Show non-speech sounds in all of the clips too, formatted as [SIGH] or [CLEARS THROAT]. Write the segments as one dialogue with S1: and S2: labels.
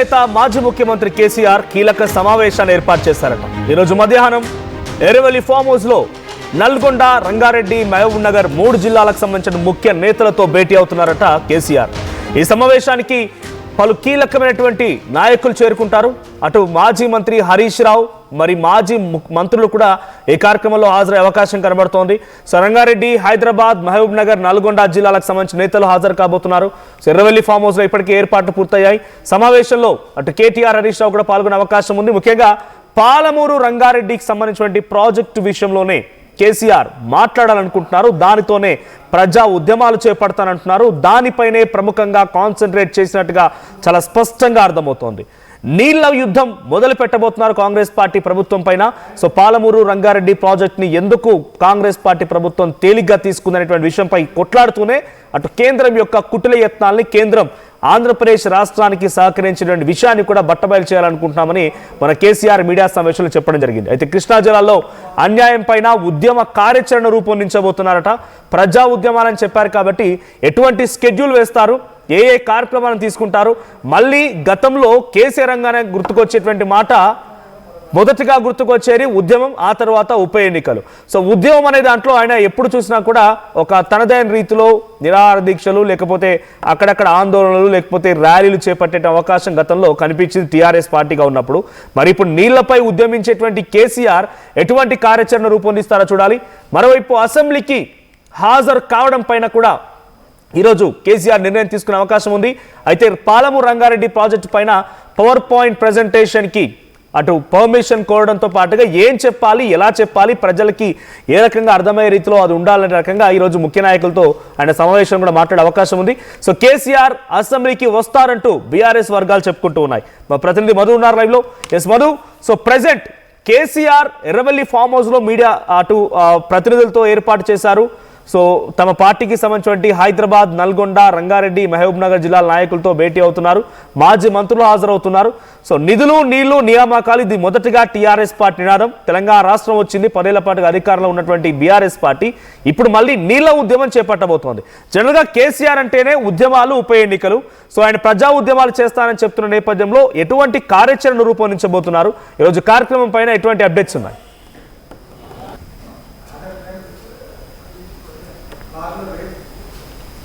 S1: నేత మాజీ ముఖ్యమంత్రి కేసీఆర్ కీలక సమావేశాన్ని ఏర్పాటు చేశారట. ఈరోజు మధ్యాహ్నం ఎరవెల్లి ఫామ్ హౌస్లో నల్గొండ రంగారెడ్డి మహబూబ్ నగర్ మూడు జిల్లాలకు సంబంధించిన ముఖ్య నేతలతో భేటీ అవుతున్నారట కేసీఆర్. ఈ సమావేశానికి పలు కీలకమైనటువంటి నాయకులు చేరుకుంటారు. అటు మాజీ మంత్రి హరీష్ రావు మరి మాజీ మంత్రులు కూడా ఈ కార్యక్రమంలో హాజరయ్యే అవకాశం కనబడుతోంది. సో రంగారెడ్డి హైదరాబాద్ మహబూబ్ నగర్ నల్గొండ జిల్లాలకు సంబంధించిన నేతలు హాజరు కాబోతున్నారు. సో ఎర్రవెల్లి ఫామ్ హౌస్లో ఇప్పటికే ఏర్పాట్లు పూర్తయ్యాయి. సమావేశంలో అటు కేటీఆర్ హరీష్ రావు కూడా పాల్గొనే అవకాశం ఉంది. ముఖ్యంగా పాలమూరు రంగారెడ్డికి సంబంధించినటువంటి ప్రాజెక్టు విషయంలోనే కేసీఆర్ మాట్లాడాలనుకుంటున్నారు. దానితోనే ప్రజా ఉద్యమాలు చేపడతానంటున్నారు. దానిపైనే ప్రముఖంగా కాన్సన్ట్రేట్ చేసినట్టుగా చాలా స్పష్టంగా అర్థమవుతోంది. నీళ్ళ యుద్ధం మొదలు పెట్టబోతున్నారు కాంగ్రెస్ పార్టీ ప్రభుత్వం పైన. సో పాలమూరు రంగారెడ్డి ప్రాజెక్ట్ని ఎందుకు కాంగ్రెస్ పార్టీ ప్రభుత్వం తేలిగ్గా తీసుకుందనేటువంటి విషయంపై కొట్లాడుతూనే అటు కేంద్రం యొక్క కుటిల యత్నాల్ని కేంద్రం ఆంధ్రప్రదేశ్ రాష్ట్రానికి సహకరించినటువంటి విషయాన్ని కూడా బట్టబయలు చేయాలనుకుంటున్నామని మన కేసీఆర్ మీడియా సమావేశంలో చెప్పడం జరిగింది. అయితే కృష్ణా జిల్లాలో అన్యాయం పైన ఉద్యమ కార్యాచరణ రూపొందించబోతున్నారట. ప్రజా ఉద్యమాలని చెప్పారు కాబట్టి ఎటువంటి స్కెడ్యూల్ వేస్తారు? ఏ ఏ కార్యక్రమాలను తీసుకుంటారు? మళ్ళీ గతంలో కేసీఆర్ రంగానే గుర్తుకొచ్చేటువంటి మాట మొదటిగా గుర్తుకొచ్చేది ఉద్యమం ఆ తర్వాత ఉప ఎన్నికలు. సో ఉద్యమం అనే దాంట్లో ఆయన ఎప్పుడు చూసినా కూడా ఒక తనదైన రీతిలో నిరాహార దీక్షలు లేకపోతే అక్కడక్కడ ఆందోళనలు లేకపోతే ర్యాలీలు చేపట్టే అవకాశం గతంలో కనిపించింది టీఆర్ఎస్ పార్టీగా ఉన్నప్పుడు. మరి ఇప్పుడు నీళ్ళపై ఉద్యమించేటువంటి కేసీఆర్ ఎటువంటి కార్యాచరణ రూపొందిస్తారో చూడాలి. మరోవైపు అసెంబ్లీకి హాజరు కావడం పైన కూడా ఈరోజు కేసీఆర్ నిర్ణయం తీసుకునే అవకాశం ఉంది. అయితే పాలమూరు రంగారెడ్డి ప్రాజెక్టు పైన పవర్ పాయింట్ ప్రజెంటేషన్కి అటు పర్మిషన్ కోరడంతో పాటుగా ఏం చెప్పాలి ఎలా చెప్పాలి ప్రజలకి ఏ రకంగా అర్థమయ్యే రీతిలో అది ఉండాలనే రకంగా ఈరోజు ముఖ్య నాయకులతో ఆయన సమావేశం కూడా మాట్లాడే అవకాశం ఉంది. సో కేసీఆర్ అసెంబ్లీకి వస్తారంటూ బీఆర్ఎస్ వర్గాలు చెప్పుకుంటూ ఉన్నాయి. మా ప్రతినిధి మధు ఉన్నారు లైవ్లో. Yes Madhu so present KCR Erravalli farm హౌస్లో మీడియా అటు ప్రతినిధులతో ఏర్పాటు చేశారు. సో తమ పార్టీకి సంబంధించినటువంటి హైదరాబాద్ నల్గొండ రంగారెడ్డి మహబూబ్ నగర్ జిల్లాల నాయకులతో భేటీ అవుతున్నారు. మాజీ మంత్రులు హాజరవుతున్నారు. సో నిధులు నీళ్ళు నియామకాలు ఇది మొదటగా టీఆర్ఎస్ పార్టీ నినాదం. తెలంగాణ రాష్ట్రం వచ్చింది పదేళ్ళ పాటుగా అధికారంలో ఉన్నటువంటి బీఆర్ఎస్ పార్టీ. ఇప్పుడు మళ్ళీ నీళ్ళ ఉద్యమం చేపట్టబోతోంది. జనరల్గా కేసీఆర్ అంటేనే ఉద్యమాలు ఉప ఎన్నికలు. సో ఆయన ప్రజా ఉద్యమాలు చేస్తానని చెప్తున్న నేపథ్యంలో ఎటువంటి కార్యాచరణ రూపొందించబోతున్నారు. ఈరోజు కార్యక్రమం పైన ఎటువంటి అప్డేట్స్ ఉన్నాయి?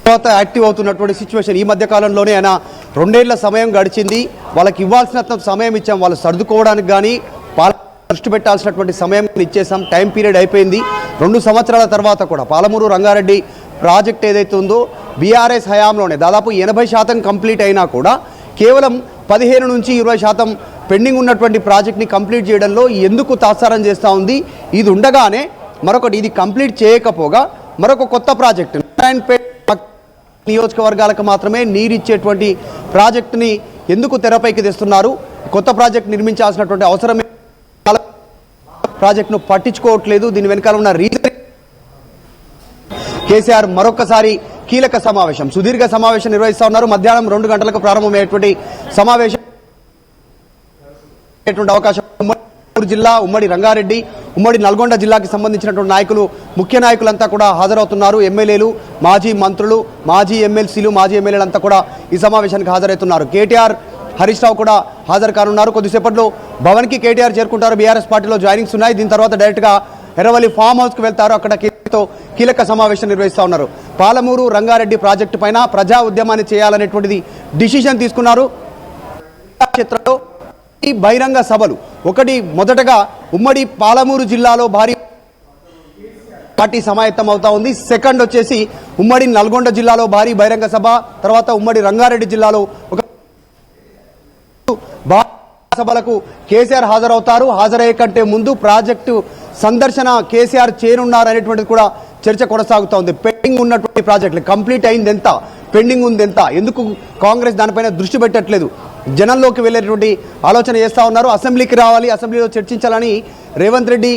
S2: తర్వాత యాక్టివ్ అవుతున్నటువంటి సిచ్యువేషన్ ఈ మధ్య కాలంలోనే ఆయన రెండేళ్ళ సమయం గడిచింది. వాళ్ళకి ఇవ్వాల్సినంత సమయం ఇచ్చాం. వాళ్ళు సర్దుకోవడానికి కానీ దృష్టి పెట్టాల్సినటువంటి సమయం ఇచ్చేసాం. టైం పీరియడ్ అయిపోయింది. రెండు సంవత్సరాల తర్వాత కూడా పాలమూరు రంగారెడ్డి ప్రాజెక్ట్ ఏదైతే ఉందో బీఆర్ఎస్ హయాంలోనే దాదాపు ఎనభై శాతం కంప్లీట్ అయినా కూడా కేవలం పదిహేను నుంచి ఇరవై శాతం పెండింగ్ ఉన్నటువంటి ప్రాజెక్ట్ని కంప్లీట్ చేయడంలో ఎందుకు తాత్సారం చేస్తూ ఉంది? ఇది ఉండగానే మరొకటి ఇది కంప్లీట్ చేయకపోగా మరొక కొత్త ప్రాజెక్టు. నారాయణపేట నియోజకవర్గాలకు మాత్రమే నీరిచ్చేటువంటి ప్రాజెక్టుని ఎందుకు తెరపైకి తెస్తున్నారు? కొత్త ప్రాజెక్ట్ నిర్మించాల్సినటువంటి అవసరమే ప్రాజెక్టును పట్టించుకోవట్లేదు. దీని వెనకాల ఉన్న రీజన్ కేసీఆర్ మరొకసారి కీలక సమావేశం సుదీర్ఘ సమావేశం నిర్వహిస్తా ఉన్నారు. మధ్యాహ్నం రెండు గంటలకు ప్రారంభమయ్యేటువంటి సమావేశం. అవకాశం గుంటూరు జిల్లా ఉమ్మడి రంగారెడ్డి ఉమ్మడి నల్గొండ జిల్లాకి సంబంధించినటువంటి నాయకులు ముఖ్య నాయకులంతా కూడా హాజరవుతున్నారు. ఎమ్మెల్యేలు మాజీ మంత్రులు మాజీ ఎమ్మెల్సీలు మాజీ ఎమ్మెల్యేలంతా కూడా ఈ సమావేశానికి హాజరవుతున్నారు. కేటీఆర్ హరీష్ రావు కూడా హాజరు కానున్నారు. కొద్దిసేపట్లో భవన్కి కేటీఆర్ చేరుకుంటారు. బీఆర్ఎస్ పార్టీలో జాయినింగ్స్ ఉన్నాయి. దీని తర్వాత డైరెక్ట్గా ఎర్రవల్లి ఫామ్ హౌస్కి వెళ్తారు. అక్కడ కేటీఆర్తో కీలక సమావేశం నిర్వహిస్తా ఉన్నారు. పాలమూరు రంగారెడ్డి ప్రాజెక్టు పైన ప్రజా ఉద్యమాన్ని చేయాలనేటువంటిది డిసిషన్ తీసుకున్నారు. క్షేత్రంలో ఈ బహిరంగ సభలు. ఒకటి మొదటగా ఉమ్మడి పాలమూరు జిల్లాలో భారీ పార్టీ సమాయత్తం అవుతా ఉంది. సెకండ్ వచ్చేసి ఉమ్మడి నల్గొండ జిల్లాలో భారీ బహిరంగ సభ. తర్వాత ఉమ్మడి రంగారెడ్డి జిల్లాలో ఒక సభలకు కేసీఆర్ హాజరవుతారు. హాజరయ్యే కంటే ముందు ప్రాజెక్టు సందర్శన కేసీఆర్ చేరున్నారు అనేటువంటిది కూడా చర్చ కొనసాగుతూ ఉంది. పెండింగ్ ఉన్నటువంటి ప్రాజెక్టులు కంప్లీట్ అయింది ఎంత? పెండింగ్ ఉంది ఎంత? ఎందుకు కాంగ్రెస్ దానిపైన దృష్టి పెట్టట్లేదు? జనంలోకి వెళ్ళేటువంటి ఆలోచన చేస్తా ఉన్నారు. అసెంబ్లీకి రావాలి అసెంబ్లీలో చర్చించాలని రేవంత్ రెడ్డి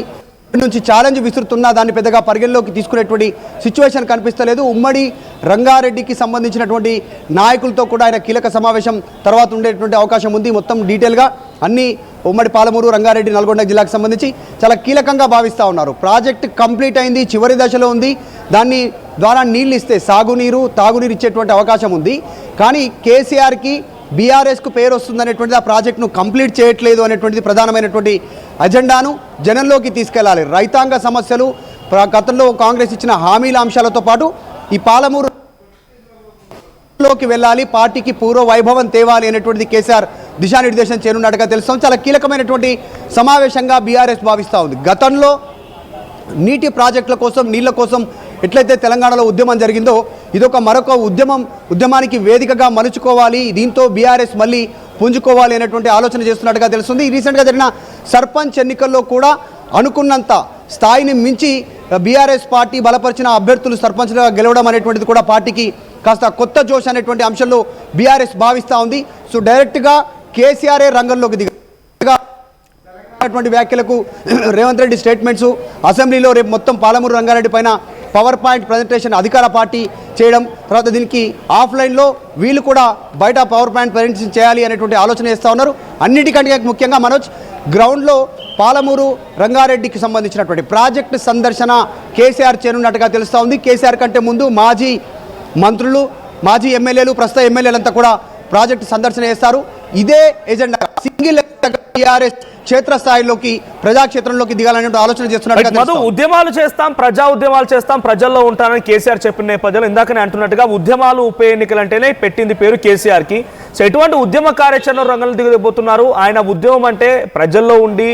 S2: నుంచి ఛాలెంజ్ విసురుతున్నా దాన్ని పెద్దగా పరిగణలోకి తీసుకునేటువంటి సిచ్యువేషన్ కనిపిస్తలేదు. ఉమ్మడి రంగారెడ్డికి సంబంధించినటువంటి నాయకులతో కూడా ఆయన కీలక సమావేశం తర్వాత ఉండేటువంటి అవకాశం ఉంది. మొత్తం డీటెయిల్గా అన్ని ఉమ్మడి పాలమూరు రంగారెడ్డి నల్గొండ జిల్లాకు సంబంధించి చాలా కీలకంగా భావిస్తూ ఉన్నారు. ప్రాజెక్ట్ కంప్లీట్ అయింది చివరి దశలో ఉంది. దాన్ని ద్వారా నీళ్ళు ఇస్తే సాగునీరు తాగునీరు ఇచ్చేటువంటి అవకాశం ఉంది. కానీ కేసీఆర్కి బీఆర్ఎస్కు పేరు వస్తుందనేటువంటిది ఆ ప్రాజెక్టును కంప్లీట్ చేయట్లేదు అనేటువంటిది ప్రధానమైనటువంటి అజెండాను జనంలోకి తీసుకెళ్ళాలి. రైతాంగ సమస్యలు గతంలో కాంగ్రెస్ ఇచ్చిన హామీల అంశాలతో పాటు ఈ పాలమూరు లోకి వెళ్ళాలి పార్టీకి పూర్వ వైభవం తేవాలి అనేటువంటిది కేసీఆర్ దిశానిర్దేశం చేయనున్నట్టుగా తెలుస్తాం చాలా కీలకమైనటువంటి సమావేశంగా బీఆర్ఎస్ భావిస్తూ ఉంది. గతంలో నీటి ప్రాజెక్టుల కోసం నీళ్ళ కోసం ఎట్లయితే తెలంగాణలో ఉద్యమం జరిగిందో ఇదొక మరొక ఉద్యమం ఉద్యమానికి వేదికగా మలుచుకోవాలి దీంతో బీఆర్ఎస్ మళ్ళీ పుంజుకోవాలి అనేటువంటి ఆలోచన చేస్తున్నట్టుగా తెలుస్తుంది. రీసెంట్గా జరిగిన సర్పంచ్ ఎన్నికల్లో కూడా అనుకున్నంత స్థాయిని మించి బీఆర్ఎస్ పార్టీ బలపరిచిన అభ్యర్థులు సర్పంచ్లుగా గెలవడం అనేటువంటిది కూడా పార్టీకి కాస్త కొత్త జోష్ అనేటువంటి అంశంలో బీఆర్ఎస్ భావిస్తూ ఉంది. సో డైరెక్ట్గా కేసీఆర్ఏ రంగంలోకి దిగా వ్యాఖ్యలకు [CLEARS THROAT] రేవంత్ రెడ్డి స్టేట్మెంట్స్ అసెంబ్లీలో రేపు మొత్తం పాలమూరు రంగారెడ్డి పైన పవర్ పాయింట్ ప్రజెంటేషన్ అధికార పార్టీ చేయడం తర్వాత దీనికి ఆఫ్లైన్లో వీళ్ళు కూడా బయట పవర్ పాయింట్ ప్రజెంటేషన్ చేయాలి అనేటువంటి ఆలోచన చేస్తూ ఉన్నారు. అన్నిటికంటే ముఖ్యంగా మనోజ్ గ్రౌండ్లో పాలమూరు రంగారెడ్డికి సంబంధించినటువంటి ప్రాజెక్టు సందర్శన కేసీఆర్ చేరున్నట్టుగా తెలుస్తూ ఉంది. కేసీఆర్ కంటే ముందు మాజీ మంత్రులు మాజీ ఎమ్మెల్యేలు ప్రస్తుత ఎమ్మెల్యేలంతా కూడా ప్రాజెక్టు సందర్శన చేస్తారు. ఇదే ఎజెండా సింగిల్ టీఆర్ఎస్ క్షేత్రస్థాయిలోకి ప్రజాక్షేత్రంలోకి దిగాలనే ఆలోచన తెలుస్తోంది.
S1: ఉద్యమాలు చేస్తాం ప్రజా ఉద్యమాలు చేస్తాం ప్రజల్లో ఉంటానని కేసీఆర్ చెప్పిన నేపథ్యంలో ఇందాకనే అంటున్నట్టుగా ఉద్యమాలు ఉప ఎన్నికలు అంటేనే పెట్టింది పేరు కేసీఆర్కి సో ఎటువంటి ఉద్యమ కార్యాచరణ రంగంలో దిగబోతున్నారు? ఆయన ఉద్యమం అంటే ప్రజల్లో ఉండి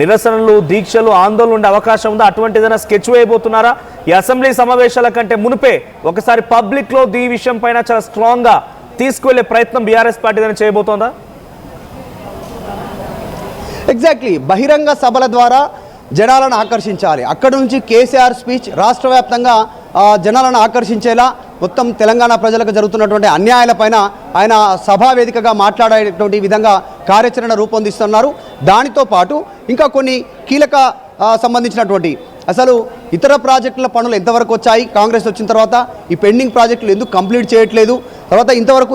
S1: నిరసనలు దీక్షలు ఆందోళన ఉండే అవకాశం ఉందా? అటువంటి ఏదైనా స్కెచ్ వేయబోతున్నారా? ఈ అసెంబ్లీ సమావేశాల కంటే మునిపే ఒకసారి పబ్లిక్లో ఈ విషయం పైన చాలా స్ట్రాంగ్గా తీసుకువెళ్ళే ప్రయత్నం బీఆర్ఎస్ పార్టీ ఏదైనా చేయబోతోందా?
S2: ఎగ్జాక్ట్లీ బహిరంగ సభల ద్వారా జనాలను ఆకర్షించాలి. అక్కడ నుంచి కేసీఆర్ స్పీచ్ రాష్ట్ర వ్యాప్తంగా జనాలను ఆకర్షించేలా మొత్తం తెలంగాణ ప్రజలకు జరుగుతున్నటువంటి అన్యాయాలపైన ఆయన సభా వేదికగా మాట్లాడేటువంటి విధంగా కార్యాచరణ రూపొందిస్తున్నారు. దానితో పాటు ఇంకా కొన్ని కీలక సంబంధించినటువంటి అసలు ఇతర ప్రాజెక్టుల పనులు ఎంతవరకు వచ్చాయి? కాంగ్రెస్ వచ్చిన తర్వాత ఈ పెండింగ్ ప్రాజెక్టులు ఎందుకు కంప్లీట్ చేయట్లేదు? తర్వాత ఇంతవరకు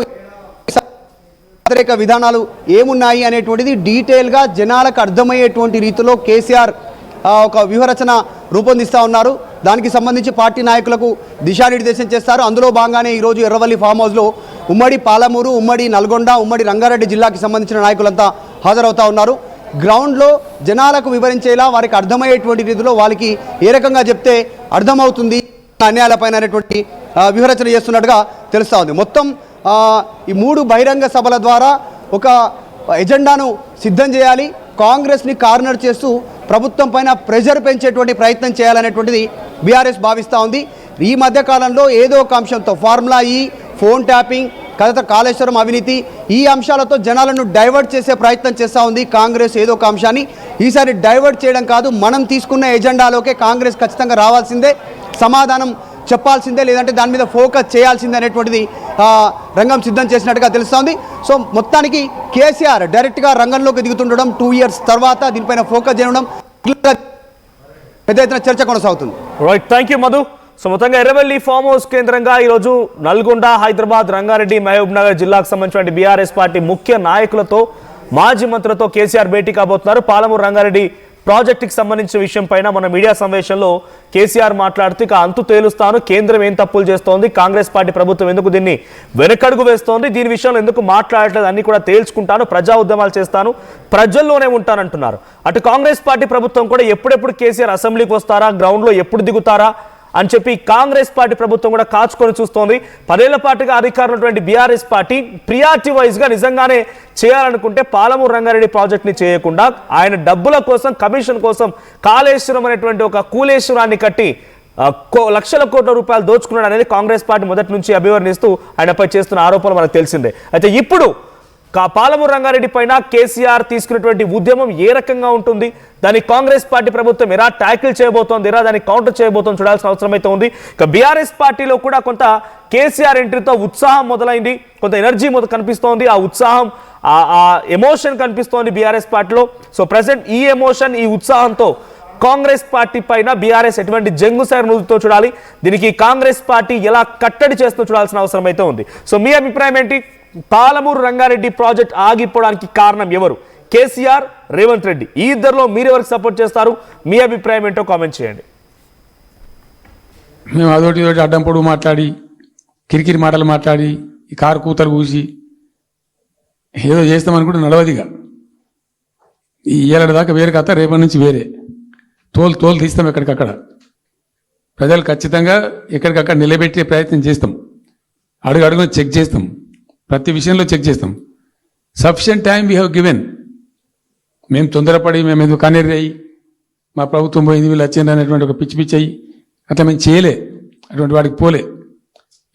S2: వ్యతిరేక విధానాలు ఏమున్నాయి అనేటువంటిది డీటెయిల్గా జనాలకు అర్థమయ్యేటువంటి రీతిలో కేసీఆర్ ఒక వ్యూహరచన రూపొందిస్తూ ఉన్నారు. దానికి సంబంధించి పార్టీ నాయకులకు దిశానిర్దేశం చేస్తారు. అందులో భాగంగానే ఈరోజు ఎర్రవల్లి ఫామ్ హౌస్లో ఉమ్మడి పాలమూరు ఉమ్మడి నల్గొండ ఉమ్మడి రంగారెడ్డి జిల్లాకి సంబంధించిన నాయకులంతా హాజరవుతా ఉన్నారు. గ్రౌండ్లో జనాలకు వివరించేలా వారికి అర్థమయ్యేటువంటి రీతిలో వాళ్ళకి ఏ రకంగా చెప్తే అర్థమవుతుంది అన్యాయాలపైన అనేటువంటి వ్యూహరచన చేస్తున్నట్టుగా తెలుస్తూ ఉంది. మొత్తం ఈ మూడు బహిరంగ సభల ద్వారా ఒక ఎజెండాను సిద్ధం చేయాలి. కాంగ్రెస్ని కార్నర్ చేస్తూ ప్రభుత్వం పైన ప్రెషర్ పెంచేటువంటి ప్రయత్నం చేయాలనేటువంటిది బీఆర్ఎస్ భావిస్తూ ఉంది. ఈ మధ్యకాలంలో ఏదో ఒక అంశంతో ఫార్ములా ఈ ఫోన్ ట్యాపింగ్ కథ కాళేశ్వరం అవినీతి ఈ అంశాలతో జనాలను డైవర్ట్ చేసే ప్రయత్నం చేస్తూ ఉంది కాంగ్రెస్ ఏదో ఒక అంశాన్ని. ఈసారి డైవర్ట్ చేయడం కాదు మనం తీసుకున్న ఎజెండాలోకే కాంగ్రెస్ ఖచ్చితంగా రావాల్సిందే. సమాధానం చెప్పాల్సిందే లేదంటే దాని మీద ఫోకస్ చేయాల్సిందే అనేటువంటిది రంగం సిద్ధం చేసినట్టుగా తెలుస్తోంది. సో మొత్తానికి కేసీఆర్ డైరెక్ట్గా రంగంలోకి దిగుతుండడం టూ ఇయర్స్ తర్వాత దీనిపైన ఫోకస్ చేయడం పెద్ద ఎత్తున చర్చ కొనసాగుతుంది.
S1: Right thank you Madhu so మొత్తంగా ఎర్రవెల్లి ఫామ్ హౌస్ కేంద్రంగా ఈరోజు నల్గొండ హైదరాబాద్ రంగారెడ్డి మహబూబ్ నగర్ జిల్లాకు సంబంధించిన బీఆర్ఎస్ పార్టీ ముఖ్య నాయకులతో మాజీ మంత్రులతో కేసీఆర్ భేటీ కాబోతున్నారు. పాలమూరు రంగారెడ్డి ప్రాజెక్టుకి సంబంధించిన విషయం పైన మన మీడియా సమావేశంలో కేసీఆర్ మాట్లాడుతూ ఇక అంతు తేలుస్తాను కేంద్రం ఏం తప్పులు చేస్తోంది కాంగ్రెస్ పార్టీ ప్రభుత్వం ఎందుకు దీన్ని వెనకడుగు వేస్తోంది దీని విషయంలో ఎందుకు మాట్లాడట్లేదు అన్ని కూడా తేల్చుకుంటాను ప్రజా ఉద్యమాలు చేస్తాను ప్రజల్లోనే ఉంటానంటున్నారు. అటు కాంగ్రెస్ పార్టీ ప్రభుత్వం కూడా ఎప్పుడెప్పుడు కేసీఆర్ అసెంబ్లీకి వస్తారా గ్రౌండ్లో ఎప్పుడు దిగుతారా అని చెప్పి కాంగ్రెస్ పార్టీ ప్రభుత్వం కూడా కాచుకొని చూస్తోంది. పదేళ్ళ పాటుగా అధికారంలో బీఆర్ఎస్ పార్టీ ప్రియారిటీ వైజ్గా నిజంగానే చేయాలనుకుంటే పాలమూరు రంగారెడ్డి ప్రాజెక్ట్ని చేయకుండా ఆయన డబ్బుల కోసం కమిషన్ కోసం కాళేశ్వరం అనేటువంటి ఒక కూలేశ్వరాన్ని కట్టి కో- లక్షల కోట్ల రూపాయలు దోచుకున్నాడు అనేది కాంగ్రెస్ పార్టీ మొదటి నుంచి అభివర్ణిస్తూ ఆయనపై చేస్తున్న ఆరోపణలు మనకు తెలిసిందే. అయితే ఇప్పుడు పాలమూరు రంగారెడ్డి పైన కేసీఆర్ తీసుకున్నటువంటి ఉద్యమం ఏ రకంగా ఉంటుంది? దాన్ని కాంగ్రెస్ పార్టీ ప్రభుత్వం ఎలా ట్యాకిల్ చేయబోతోంది? ఎలా దాన్ని కౌంటర్ చేయబోతోంది? చూడాల్సిన అవసరం అయితే ఉంది. ఇక బీఆర్ఎస్ పార్టీలో కూడా కొంత కేసీఆర్ ఎంట్రీతో ఉత్సాహం మొదలైంది. కొంత ఎనర్జీ మొదలు కనిపిస్తోంది. ఆ ఉత్సాహం ఆ- ఆ ఎమోషన్ కనిపిస్తోంది బీఆర్ఎస్ పార్టీలో. సో ప్రజెంట్ ఈ ఎమోషన్ ఈ ఉత్సాహంతో కాంగ్రెస్ పార్టీ పైన బీఆర్ఎస్ ఎటువంటి జంగు సైర్ నుదుతో చూడాలి. దీనికి కాంగ్రెస్ పార్టీ ఎలా కట్టడి చేస్తూ చూడాల్సిన అవసరం అయితే ఉంది. సో మీ అభిప్రాయం ఏంటి? పాలమూరు రంగారెడ్డి ప్రాజెక్ట్ ఆగిపోవడానికి కారణం ఎవరు? కేసీఆర్ రేవంత్ రెడ్డి. ఈ ఇద్దరిలో మీరు ఎవరికి సపోర్ట్ చేస్తారు? మీ అభిప్రాయం ఏంటో కామెంట్ చేయండి.
S3: మేము అదొకటి ఇదొకటి అడ్డం పొడుగు మాట్లాడి కిరికిరి మాటలు మాట్లాడి ఈ కారు కూతలు కూసి ఏదో చేస్తాం అనుకుంటే నడవదిగా ఈ ఏడాది దాకా వేరే కథ రేపటి నుంచి వేరే. తోలు తోలు తీస్తాం ఎక్కడికక్కడ. ప్రజలు ఖచ్చితంగా ఎక్కడికక్కడ నిలబెట్టే ప్రయత్నం చేస్తాం. అడుగు అడుగున చెక్ చేస్తాం. ప్రతి విషయంలో చెక్ చేస్తాం. Sufficient time we have given మేము తొందరపడి మేము ఎందుకు కనేరి మా ప్రభుత్వం పోయింది వీళ్ళు వచ్చింది అనేటువంటి ఒక పిచ్చి పిచ్చి అయ్యి అట్లా మేము చేయలే. అటువంటి వాడికి పోలే.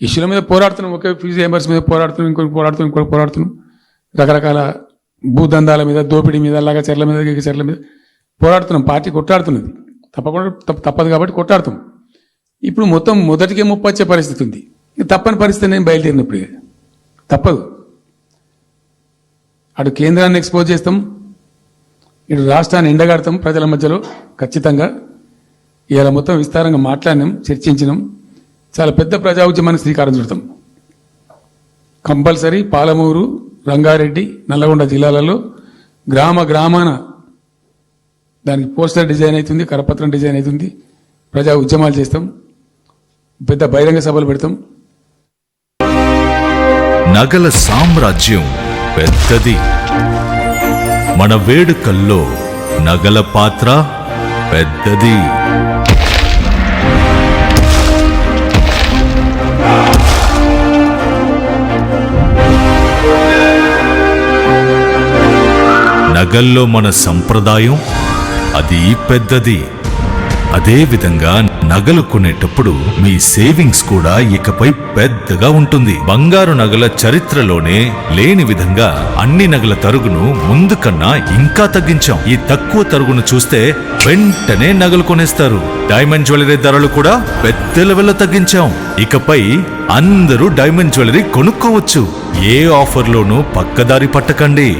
S3: ఇష్యూల మీద పోరాడుతున్నాం. ఒకే ఫీజు ఎంబర్స్ మీద పోరాడుతున్నాం ఇంకొకటి పోరాడుతున్నాం ఇంకొకటి పోరాడుతున్నాం. రకరకాల భూదందాల మీద దోపిడీ మీద అలాగా చెర్ల మీద గిగ చెర్ల మీద పోరాడుతున్నాం. పార్టీ కొట్టాడుతున్నది తప్పకుండా తప్పదు కాబట్టి కొట్టాడుతాం ఇప్పుడు మొత్తం మొదటికే ముప్పొచ్చే పరిస్థితి ఉంది. తప్పని పరిస్థితి నేను బయలుదేరినప్పుడు. తప్పదు. అటు కేంద్రాన్ని ఎక్స్పోజ్ చేస్తాం ఇటు రాష్ట్రాన్ని ఎండగడతాం ప్రజల మధ్యలో ఖచ్చితంగా. ఇలా మొత్తం విస్తారంగా మాట్లాడినాం చర్చించినాం. చాలా పెద్ద ప్రజా ఉద్యమానికి శ్రీకారం చుడతాం. కంపల్సరీ పాలమూరు రంగారెడ్డి నల్లగొండ జిల్లాలలో గ్రామ గ్రామాన దానికి పోస్టర్ డిజైన్ అవుతుంది కరపత్రం డిజైన్ అవుతుంది ప్రజా ఉద్యమాలు చేస్తాం. పెద్ద బహిరంగ సభలు పెడతాం.
S4: నగల సామ్రాజ్యం పెద్దది. మన వేడుకల్లో నగల పాత్ర పెద్దది. నగల్లో మన సంప్రదాయం అది పెద్దది. అదే విధంగా నగలు కొనేటప్పుడు మీ సేవింగ్స్ కూడా ఇకపై పెద్దగా ఉంటుంది. బంగారు నగల చరిత్రలోనే లేని విధంగా అన్ని నగల తరుగును ముందు కన్నా ఇంకా తగ్గించాం. ఈ తక్కువ తరుగును చూస్తే వెంటనే నగలు కొనేస్తారు. డైమండ్ జ్యువెలరీ ధరలు కూడా పెద్ద లెవెల్లో తగ్గించాం. ఇకపై అందరూ డైమండ్ జ్యువెలరీ కొనుక్కోవచ్చు. ఏ ఆఫర్లోనూ పక్కదారి పట్టకండి.